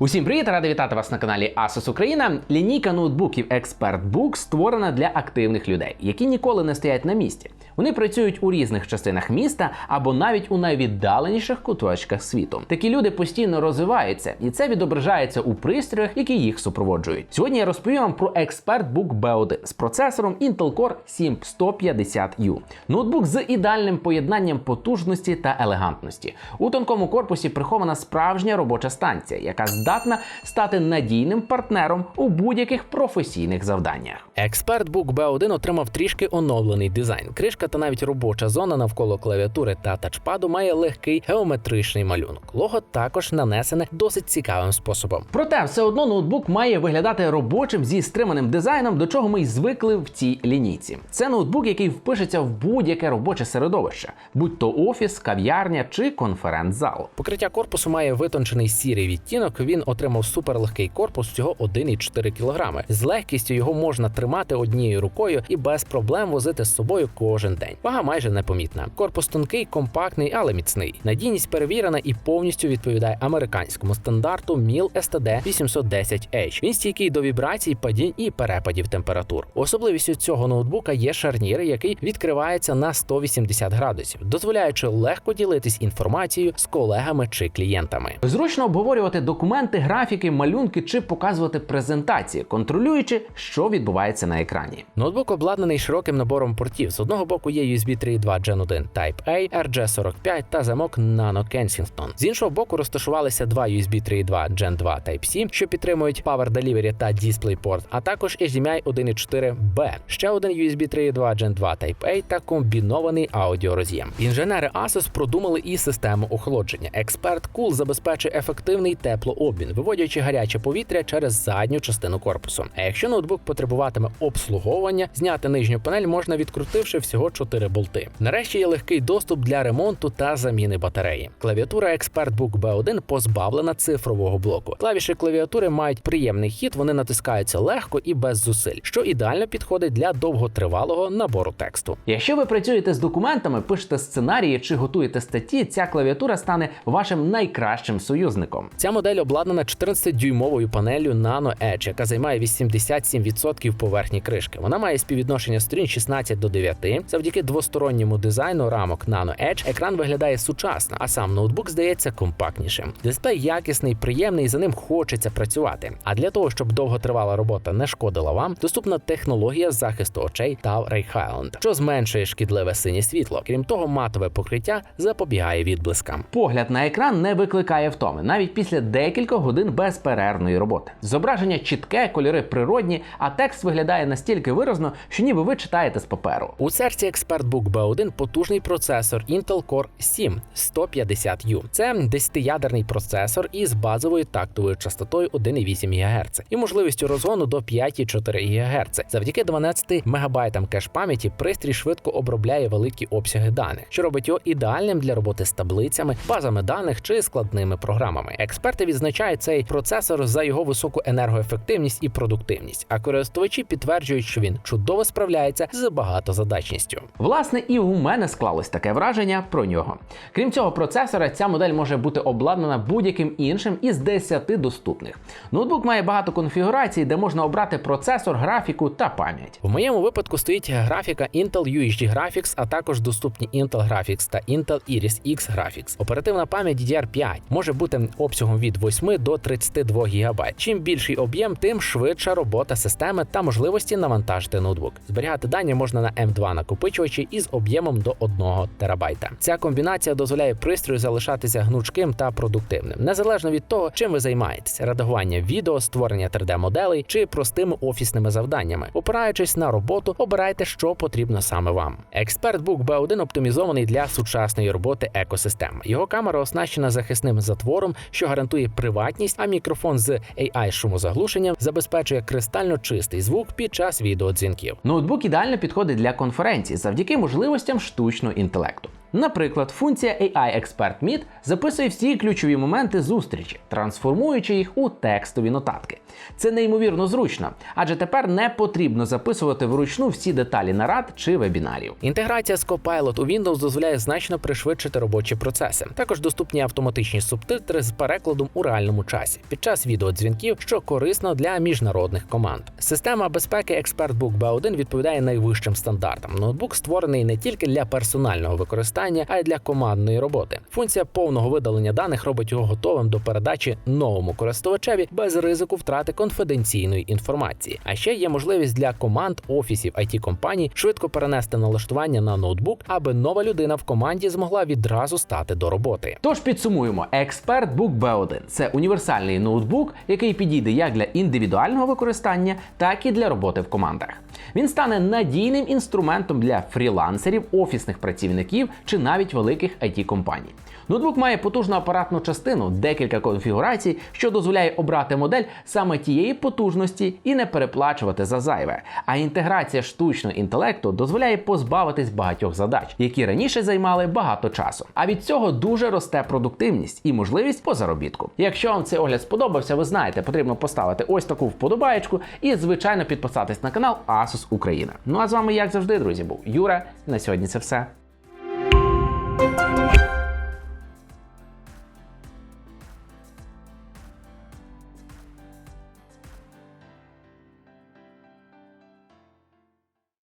Усім привіт! Радий вітати вас на каналі Asus Україна. Лінійка ноутбуків ExpertBook створена для активних людей, які ніколи не стоять на місці. Вони працюють у різних частинах міста або навіть у найвіддаленіших куточках світу. Такі люди постійно розвиваються, і це відображається у пристроях, які їх супроводжують. Сьогодні я розповім вам про ExpertBook B1 з процесором Intel Core 7150U. Ноутбук з ідеальним поєднанням потужності та елегантності. У тонкому корпусі прихована справжня робоча станція, яка здатна стати надійним партнером у будь-яких професійних завданнях. ExpertBook B1 отримав трішки оновлений дизайн. Кришка та навіть робоча зона навколо клавіатури та тачпаду має легкий геометричний малюнок. Лого також нанесене досить цікавим способом. Проте все одно ноутбук має виглядати робочим зі стриманим дизайном, до чого ми й звикли в цій лінійці. Це ноутбук, який впишеться в будь-яке робоче середовище, будь то офіс, кав'ярня чи конференц-зал. Покриття корпусу має витончений сірий відтінок. Він отримав суперлегкий корпус всього 1,4 кг. З легкістю його можна тримати однією рукою і без проблем возити з собою кожен день. Вага майже непомітна. Корпус тонкий, компактний, але міцний. Надійність перевірена і повністю відповідає американському стандарту MIL STD 810H. Він стійкий до вібрацій, падінь і перепадів температур. Особливістю цього ноутбука є шарнір, який відкривається на 180 градусів, дозволяючи легко ділитись інформацією з колегами чи клієнтами. Зручно обговорювати документи, графіки, малюнки чи показувати презентації, контролюючи, що відбувається на екрані. Ноутбук обладнаний широким набором портів. З одного боку є USB 3.2 Gen 1 Type-A, RJ45 та замок Nano Kensington. З іншого боку розташувалися два USB 3.2 Gen 2 Type-C, що підтримують Power Delivery та DisplayPort, а також HDMI 1.4B, ще один USB 3.2 Gen 2 Type-A та комбінований аудіороз'єм. Інженери Asus продумали і систему охолодження. Експерт Cool забезпечує ефективний теплообмін, виводячи гаряче повітря через задню частину корпусу. А якщо ноутбук потребуватиме обслуговування, зняти нижню панель можна відкрутивши всього 4 болти. Нарешті є легкий доступ для ремонту та заміни батареї. Клавіатура ExpertBook B1 позбавлена цифрового блоку. Клавіші клавіатури мають приємний хід, вони натискаються легко і без зусиль, що ідеально підходить для довготривалого набору тексту. Якщо ви працюєте з документами, пишете сценарії чи готуєте статті, ця клавіатура стане вашим найкращим союзником. Ця модель обладнана 14-дюймовою панелью Nano Edge, яка займає 87% поверхні кришки. Вона має співвідношення сторін 16 до 9. Завдяки двосторонньому дизайну рамок Nano Edge екран виглядає сучасно, а сам ноутбук здається компактнішим. Дисплей якісний, приємний, і за ним хочеться працювати. А для того, щоб довготривала робота не шкодила вам, доступна технологія захисту очей та Ray Highland, що зменшує шкідливе синє світло. Крім того, матове покриття запобігає відблискам. Погляд на екран не викликає втоми, навіть після декількох годин безперервної роботи. Зображення чітке, кольори природні, а текст виглядає настільки виразно, що ніби ви читаєте з паперу. У серці ExpertBook B1 потужний процесор Intel Core 7 150U. Це 10-ядерний процесор із базовою тактовою частотою 1,8 ГГц і можливістю розгону до 5,4 ГГц. Завдяки 12 МБ кеш пам'яті пристрій швидко обробляє великі обсяги даних, що робить його ідеальним для роботи з таблицями, базами даних чи складними програмами. Експерти відзначають цей процесор за його високу енергоефективність і продуктивність, а користувачі підтверджують, що він чудово справляється з багатозадачністю. Власне, і у мене склалось таке враження про нього. Крім цього процесора, ця модель може бути обладнана будь-яким іншим із 10 доступних. Ноутбук має багато конфігурацій, де можна обрати процесор, графіку та пам'ять. В моєму випадку стоїть графіка Intel UHD Graphics, а також доступні Intel Graphics та Intel Iris X Graphics. Оперативна пам'ять DDR5 може бути обсягом від 8 до 32 ГБ. Чим більший об'єм, тим швидша робота системи та можливості навантажити ноутбук. Зберігати дані можна на M2 накопичувачі із об'ємом до 1 терабайта. Ця комбінація дозволяє пристрою залишатися гнучким та продуктивним, незалежно від того, чим ви займаєтесь: редагування відео, створення 3D-моделей чи простими офісними завданнями. Опираючись на роботу, обирайте, що потрібно саме вам. ExpertBook B1 оптимізований для сучасної роботи екосистеми. Його камера оснащена захисним затвором, що гарантує приватність, а мікрофон з AI шумозаглушенням забезпечує кристально чистий звук під час відеодзвінків. Ноутбук ідеально підходить для конференцій завдяки можливостям штучного інтелекту. Наприклад, функція AI Expert Meet записує всі ключові моменти зустрічі, трансформуючи їх у текстові нотатки. Це неймовірно зручно, адже тепер не потрібно записувати вручну всі деталі нарад чи вебінарів. Інтеграція з Copilot у Windows дозволяє значно пришвидшити робочі процеси. Також доступні автоматичні субтитри з перекладом у реальному часі під час відеодзвінків, що корисно для міжнародних команд. Система безпеки ExpertBook B1 відповідає найвищим стандартам. Ноутбук створений не тільки для персонального використання, а й для командної роботи. Функція повного видалення даних робить його готовим до передачі новому користувачеві без ризику втрати конфіденційної інформації. А ще є можливість для команд офісів it компаній швидко перенести налаштування на ноутбук, аби нова людина в команді змогла відразу стати до роботи. Тож підсумуємо: ExpertBook B1 – це універсальний ноутбук, який підійде як для індивідуального використання, так і для роботи в командах. Він стане надійним інструментом для фрілансерів, офісних працівників чи навіть великих it компаній. Ноутбук має потужну апаратну частину, декілька конфігурацій, що дозволяє обрати модель саме тієї потужності і не переплачувати за зайве. А інтеграція штучного інтелекту дозволяє позбавитись багатьох задач, які раніше займали багато часу. А від цього дуже росте продуктивність і можливість по заробітку. Якщо вам цей огляд сподобався, ви знаєте, потрібно поставити ось таку вподобаєчку і, звичайно, підписатись на канал Asus Україна. Ну а з вами, як завжди, друзі, був Юра. На сьогодні це все.